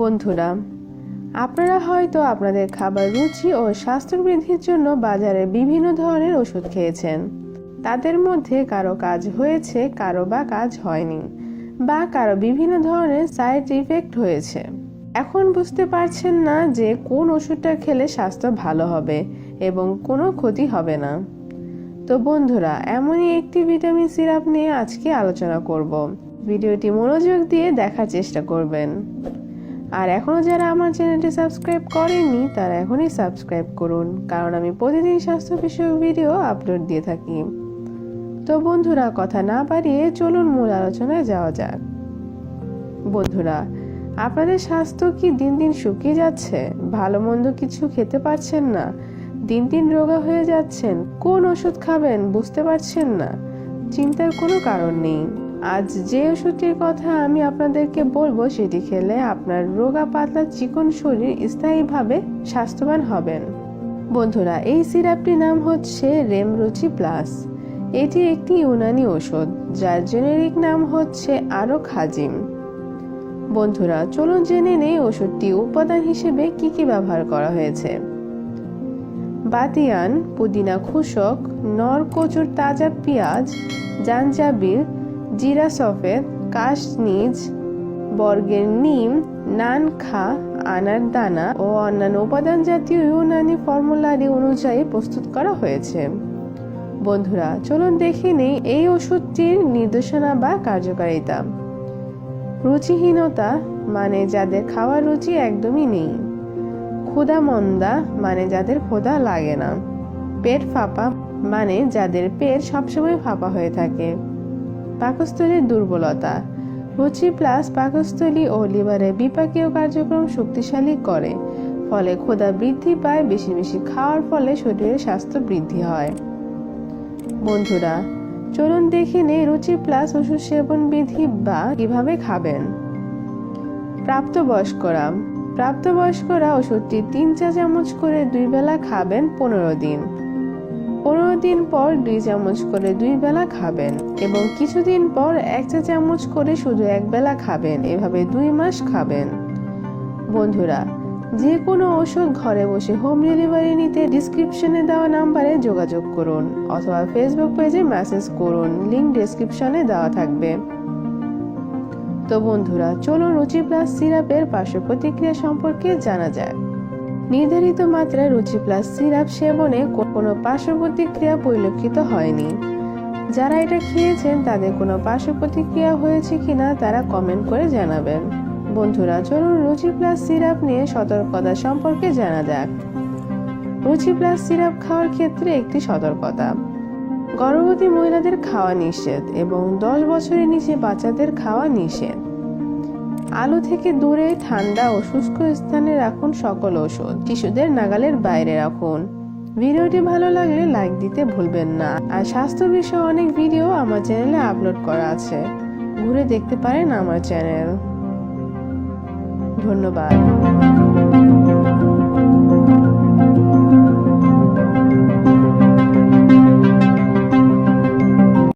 বন্ধুরা, আপনারা হয়তো আপনাদের খাবার রুচি ও স্বাস্থ্য বৃদ্ধির জন্য বাজারে বিভিন্ন ধরনের ওষুধ খেয়েছেন। তাদের মধ্যে কারও কাজ হয়েছে, কারও বা কাজ হয়নি, বা কারও বিভিন্ন ধরনের সাইড ইফেক্ট হয়েছে। এখন বুঝতে পারছেন না যে কোন ওষুধটা খেলে স্বাস্থ্য ভালো হবে এবং কোনো ক্ষতি হবে না। তো বন্ধুরা, এমনই একটি ভিটামিন সিরাপ নিয়ে আজকে আলোচনা করব। ভিডিওটি মনোযোগ দিয়ে দেখার চেষ্টা করবেন। আর এখনও যারা আমার চ্যানেলটি সাবস্ক্রাইব করেননি, তারা এখনই সাবস্ক্রাইব করুন, কারণ আমি প্রতিদিন স্বাস্থ্য বিষয়ক ভিডিও আপলোড দিয়ে থাকি। তো বন্ধুরা, কথা না বাড়িয়ে চলুন মূল আলোচনায় যাওয়া যাক। বন্ধুরা, আপনাদের স্বাস্থ্য কি দিন দিন শুকিয়ে যাচ্ছে? ভালো মন্দ কিছু খেতে পারছেন না? দিন দিন রোগা হয়ে যাচ্ছেন? কোন ওষুধ খাবেন বুঝতে পারছেন না? চিন্তার কোনো কারণ নেই। আজ যে ওষুধটির কথা আমি আপনাদেরকে বলব, সেটি খেলে আপনার রোগা পাতলা চিকন শরীর স্থায়ীভাবে স্বাস্থ্যবান হবেন। বন্ধুরা, এই সিরাপটির নাম হচ্ছে রেমরুচি প্লাস। এটি একটি ইউনানি ওষুধ, যার জেনেরিক নাম হচ্ছে আরও খাজিম বন্ধুরা, চলুন জেনে নেই ওষুধটি উপাদান হিসেবে কি কি ব্যবহার করা হয়েছে। বাতিয়ান, পুদিনা খোসক, নর কচুর তাজা পেঁয়াজ, জাঞ্জাবির জিরা সফেদ কাশনিজ বর্গের নিম, নান খা, আনার দানা ও অন্যান্য উপাদান জাতীয় ইউনানি ফর্মুলারি অনুযায়ী প্রস্তুত করা হয়েছে। বন্ধুরা, চলুন দেখে নেই এই ওষুধটির নির্দেশনা বা কার্যকারিতা। রুচিহীনতা মানে যাদের খাওয়ার রুচি একদমই নেই। ক্ষুধা মন্দা মানে যাদের ক্ষুধা লাগে না। পেট ফাঁপা মানে যাদের পেট সবসময় ফাঁপা হয়ে থাকে। পাকস্থলীর দুর্বলতা। রুচি প্লাস পাকস্থলী ও লিভারের বিপাকীয় কার্যক্রম শক্তিশালী করে, ফলে ক্ষুধা বৃদ্ধি পায়, বেশি বেশি খাওয়ার ফলে শরীরের স্বাস্থ্য বৃদ্ধি হয়। বন্ধুরা, চলুন দেখে নেই রুচি প্লাস ওষুধ সেবন বিধি বা কীভাবে খাবেন। প্রাপ্তবয়স্করা প্রাপ্তবয়স্করা ওষুধটি তিন চা চামচ করে দুই বেলা খাবেন পনেরো দিন। পনেরো দিন পর দুই চামচ করে দুই বেলা খাবেন এবং কিছুদিন পর এক চা চামচ করে শুধু এক বেলা খাবেন। এভাবে দুই মাস খাবেন। বন্ধুরা যে কোনো ওষুধ ঘরে বসে হোম ডেলিভারি নিতে ডিসক্রিপশনে দেওয়া নাম্বারে যোগাযোগ করুন অথবা ফেসবুক পেজে মেসেজ করুন। লিংক ডেসক্রিপশনে দেওয়া থাকবে। তো বন্ধুরা, চলুন রুচি প্লাস সিরাপের পার্শ্ব প্রতিক্রিয়া সম্পর্কে জানা যাক। নির্ধারিত মাত্রায় রুচি প্লাস সিরাপ সেবনে কোনো পার্শ্ব প্রতিক্রিয়া পরিলক্ষিত হয়নি। যারা এটা খেয়েছেন, তাদের কোনো পার্শ্ব প্রতিক্রিয়া হয়েছে কিনা তারা কমেন্ট করে জানাবেন। বন্ধুরা, চলুন রুচি প্লাস সিরাপ নিয়ে সতর্কতা সম্পর্কে জানা যাক। রুচি প্লাস সিরাপ খাওয়ার ক্ষেত্রে একটি সতর্কতা। গর্ভবতী মহিলাদের খাওয়া নিষেধ এবং দশ বছরের নিচে বাচ্চাদের খাওয়া নিষেধ। আলো থেকে দূরে, ঠান্ডা ও শুষ্ক স্থানে রাখুন সকল ওষুধ শিশুদের নাগালের বাইরে রাখুন। ভিডিওটি ভালো লাগলে লাইক দিতে ভুলবেন না। আর স্বাস্থ্য বিষয়ে অনেক ভিডিও আমার চ্যানেলে আপলোড করা আছে। ঘুরে দেখতে পারেন আমার চ্যানেল। ধন্যবাদ।